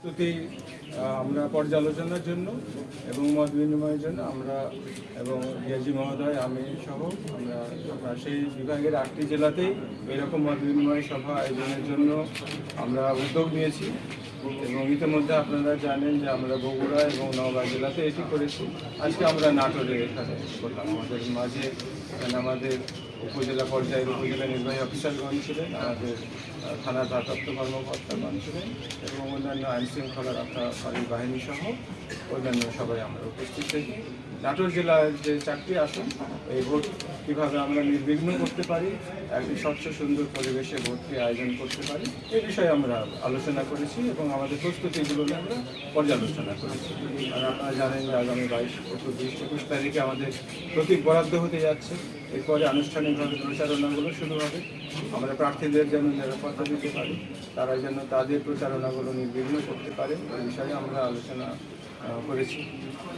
প্রস্তুতি আমরা পর্যালোচনার জন্য এবং মত বিনিময়ের জন্য আমরা এবং ডিআইজি মহোদয়, আমি সহ আমরা সেই বিভাগের আটটি জেলাতেই এরকম মত বিনিময় সভা আয়োজনের জন্য আমরা উদ্যোগ নিয়েছি এবং ইতিমধ্যে আপনারা জানেন যে আমরা বগুড়া এবং নওগাঁ জেলাতে এটি করেছি। আজকে আমরা নাটোরে এখানে করলাম। আমাদের মাঝে আমাদের উপজেলা পর্যায়ের উপজেলা নির্বাহী অফিসারগণ ছিলেন আমাদের থানা থানার ভারপ্রাপ্ত কর্মকর্তাগণ ছিলেন এবং অন্যান্য আইন শৃঙ্খলা রক্ষাকারী বাহিনী সহ অন্যান্য সবাই আমরা উপস্থিত থাকি। নাটোর জেলার যে চারটি আসন, এই ভোট কীভাবে আমরা নির্বিঘ্ন করতে পারি, একটি স্বচ্ছ, সুন্দর পরিবেশে ভোটটি আয়োজন করতে পারি, এ বিষয়ে আমরা আলোচনা করেছি এবং আমাদের প্রস্তুতিগুলো আমরা পর্যালোচনা করেছি। আর আপনারা জানেন যে আগামী বাইশ চব্বিশ একুশ তারিখে আমাদের প্রতীক বরাদ্দ হতে যাচ্ছে। এরপরে আনুষ্ঠানিকভাবে প্রচারণাগুলো শুরু হবে। আমরা প্রার্থীদের যেন নিরাপত্তা দিতে পারি তারা যেন তাদের প্রচারণাগুলো নির্বিঘ্ন করতে পারে, এ বিষয়ে আমরা আলোচনা করেছি।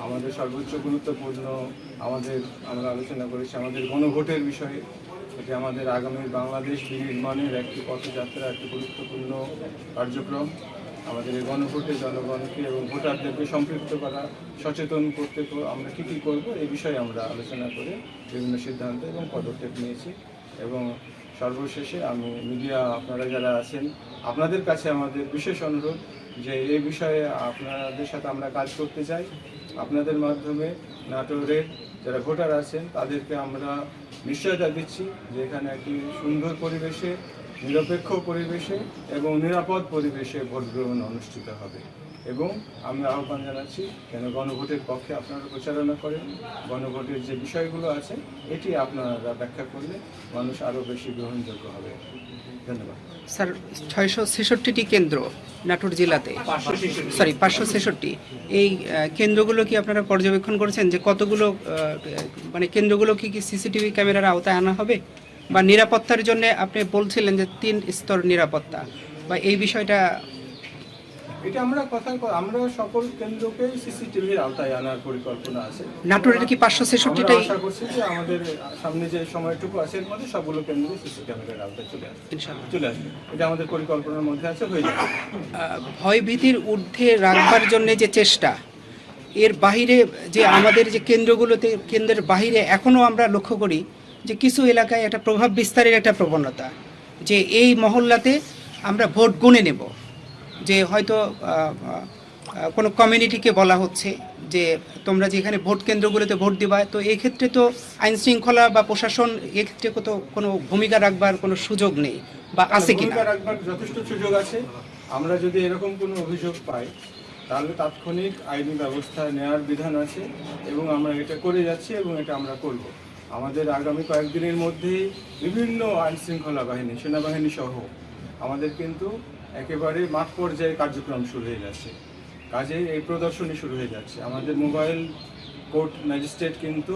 আমাদের সর্বোচ্চ গুরুত্বপূর্ণ আমাদের আমরা আলোচনা করেছি আমাদের গণভোটের বিষয়ে। এটি আমাদের আগামী বাংলাদেশ বিনির্মাণের একটি পথযাত্রা, একটি গুরুত্বপূর্ণ কার্যক্রম। আমাদের এই গণভোটে জনগণকে এবং ভোটারদেরকে সম্পৃক্ত করা, সচেতন করতে আমরা কী কী করব এই বিষয়ে আমরা আলোচনা করে বিভিন্ন সিদ্ধান্ত এবং পদক্ষেপ নিয়েছি। এবং সর্বশেষে আমি মিডিয়া, আপনারা যারা আছেন, আপনাদের কাছে আমাদের বিশেষ অনুরোধ যে এই বিষয়ে আপনাদের সাথে আমরা কাজ করতে চাই। আপনাদের মাধ্যমে নাটোরের যারা ভোটার আছেন, তাদেরকে আমরা নিশ্চয়তা দিচ্ছি যে এখানে একটি সুন্দর পরিবেশে, নিরপেক্ষ পরিবেশে এবং নিরাপদ পরিবেশে ভোট গ্রহণ অনুষ্ঠিত হবে। এবং আমি আহ্বান জানাচ্ছি কেন গণভোটের পক্ষে আপনারা প্রচারণা করেন। গণভোটের যে বিষয়গুলো আছে, এটি আপনারা ব্যাখ্যা করলে মানুষ আরও বেশি গ্রহণযোগ্য হবে। ধন্যবাদ। স্যার ছয়শো ছেষট্টিটি কেন্দ্র নাটোর জেলাতে। সরি পাঁচশো ছেষট্টি। এই কেন্দ্রগুলো কি আপনারা পর্যবেক্ষণ করেছেন যে কতগুলো মানে কেন্দ্রগুলো কি কি সিসিটিভি ক্যামেরার আওতায় আনা হবে? বা নিরাপত্তার জন্য আপনি বলছিলেন যে তিন স্তর নিরাপত্তা। বা এই বিষয়টা এটা আমরা কথা আমরা সকল কেন্দ্রকেই সিসিটিভির আওতায় আনার পরিকল্পনা আছে। নাটোরের কি পাঁচশো আমরা ছেষট্টিটাই আশা করছি যে আমাদের সামনে যে সময়টুকু আছে এর মধ্যে সবগুলো কেন্দ্রে সিসি ক্যামেরার আওতায় চলে আসবে। চলে আসবে। এটা আমাদের পরিকল্পনার মধ্যে আছে হয়ে যাবে। ভয়ভীতির ঊর্ধ্বে রাখবার জন্য যে চেষ্টা এর বাহিরে যে আমাদের যে কেন্দ্রগুলোতে কেন্দ্রের বাহিরে এখনও আমরা লক্ষ্য করি যে কিছু এলাকায় একটা প্রভাব বিস্তারের একটা প্রবণতা যে এই মহল্লাতে আমরা ভোট গুনে নেব। যে হয়তো কোনো কমিউনিটিকে বলা হচ্ছে যে তোমরা যেখানে ভোট কেন্দ্রগুলোতে ভোট দিবা তো এই ক্ষেত্রে তো আইন শৃঙ্খলা বা প্রশাসন এক্ষেত্রে তো কোনো ভূমিকা রাখবার কোনো সুযোগ নেই বা আছে কি রাখবার যথেষ্ট সুযোগ আছে। আমরা যদি এরকম কোনো অভিযোগ পাই তাহলে তাৎক্ষণিক আইনি ব্যবস্থা নেওয়ার বিধান আছে এবং আমরা এটা করে যাচ্ছি এবং এটা আমরা করব। আমাদের আগামী কয়েকদিনের মধ্যেই বিভিন্ন আইন শৃঙ্খলা বাহিনী সেনাবাহিনী সহ আমাদের কিন্তু একেবারে মাঠ পর্যায়ে কার্যক্রম শুরু হয়ে যাচ্ছে। কাজে এই প্রদর্শনী শুরু হয়ে যাচ্ছে। আমাদের মোবাইল কোর্ট ম্যাজিস্ট্রেট কিন্তু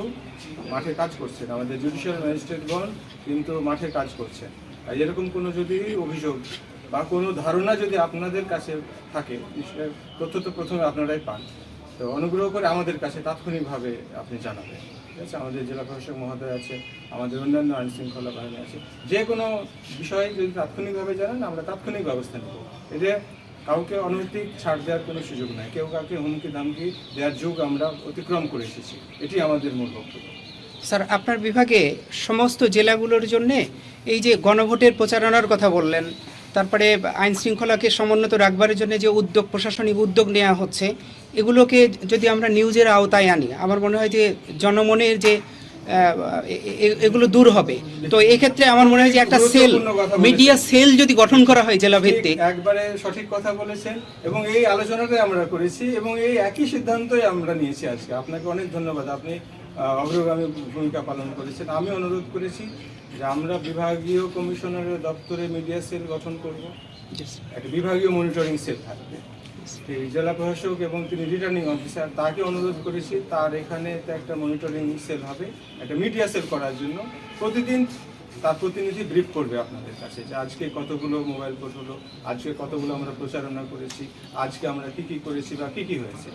মাঠে কাজ করছেন। আমাদের জুডিশিয়াল ম্যাজিস্ট্রেটগণ কিন্তু মাঠে কাজ করছেন। আর এরকম কোনো যদি অভিযোগ বা কোনো ধারণা যদি আপনাদের কাছে থাকে তথ্য তো প্রথমে আপনারাই পান। তো অনুগ্রহ করে আমাদের কাছে তাৎক্ষণিকভাবে আপনি জানাবেন। ঠিক আছে? আমাদের জেলা প্রশাসক মহোদয় আছে, আমাদের অন্যান্য আইন শৃঙ্খলা বাহিনী আছে। যে কোনো বিষয়ে যদি তাৎক্ষণিকভাবে জানান, আমরা তাৎক্ষণিক ব্যবস্থা নেব। এতে কাউকে অনৈতিক ছাড় দেওয়ার কোনো সুযোগ নাই। কেউ কাউকে হুমকি ধামকি দেওয়ার যুগ আমরা অতিক্রম করে এসেছি। এটি আমাদের মূল বক্তব্য। স্যার, আপনার বিভাগে সমস্ত জেলাগুলোর জন্য এই যে গণভোটের প্রচারণার কথা বললেন তারপরে আইন শৃঙ্খলাকে সমুন্নত রাখবার জন্য যে উদ্যোগ প্রশাসনিক উদ্যোগ নেওয়া হচ্ছে এগুলোকে যদি আমরা নিউজের আওতায় আনি আমার মনে হয় যে জনমনের যে এগুলো দূর হবে। তো এক্ষেত্রে আমার মনে হয় যে একটা সেল। মিডিয়া সেল যদি গঠন করা হয় জেলা ভিত্তিক একবারে সঠিক কথা বলেছেন এবং এই আলোচনাটাই আমরা করেছি এবং এই একই সিদ্ধান্তই আমরা নিয়েছি আজকে। আপনাকে অনেক ধন্যবাদ। আপনি অগ্রগামী ভূমিকা পালন করেছেন। আমি অনুরোধ করেছি যে আমরা বিভাগীয় কমিশনারের দপ্তরে মিডিয়া সেল গঠন করব। একটা বিভাগীয় মনিটরিং সেল থাকবে। জেলা প্রশাসক এবং তিনি রিটার্নিং অফিসার তাকে অনুরোধ করেছি তার এখানে তো একটা মনিটরিং সেল হবে একটা মিডিয়া সেল করার জন্য। প্রতিদিন তার প্রতিনিধি ব্রিফ করবে আপনাদের কাছে যে আজকে কতগুলো মোবাইল কোর্ট হলো, আজকে কতগুলো আমরা প্রচারণা করেছি, আজকে আমরা কি কি করেছি বা কি কি হয়েছে।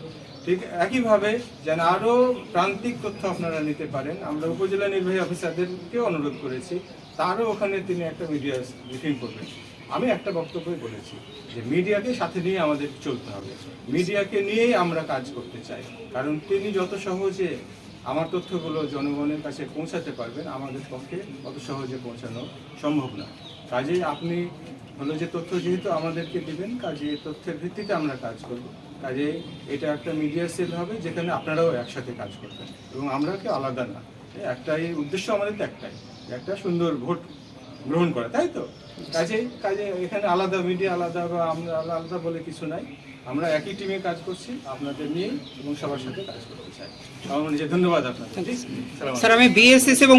ঠিক একইভাবে যেন আরও প্রান্তিক তথ্য আপনারা নিতে পারেন, আমরা উপজেলা নির্বাহী অফিসারদেরকে অনুরোধ করেছি, তারও ওখানে তিনি একটা মিডিয়া ব্রিফিং করবেন। আমি একটা বক্তব্যই বলেছি যে মিডিয়াকে সাথে নিয়ে আমাদের চলতে হবে। মিডিয়াকে নিয়েই আমরা কাজ করতে চাই, কারণ তিনি যত সহজে আমার তথ্যগুলো জনগণের কাছে পৌঁছাতে পারবেন, আমাদের পক্ষে অত সহজে পৌঁছানো সম্ভব না। কাজেই আপনি হলো যে তথ্য যেহেতু আমাদেরকে দিবেন কাজে তথ্যের ভিত্তিতে আমরা কাজ করব। কাজে এটা একটা মিডিয়া সেল হবে, যেখানে আপনারাও একসাথে কাজ করবেন এবং আমরা কেউ আলাদা না। একটাই উদ্দেশ্য আমাদের তো একটাই একটা সুন্দর ভোট গ্রহণ করা, তাই তো? কাজে কাজে এখানে আলাদা মিডিয়া, আলাদা বা আমরা আলাদা বলে কিছু নাই। আমরা একই টিমে কাজ করছি আপনাদের নিয়ে এবং সবার সাথে কাজ করতে চাই। আমার মনে ধন্যবাদ আপনাদের। স্যার আমি বিএসএস এবং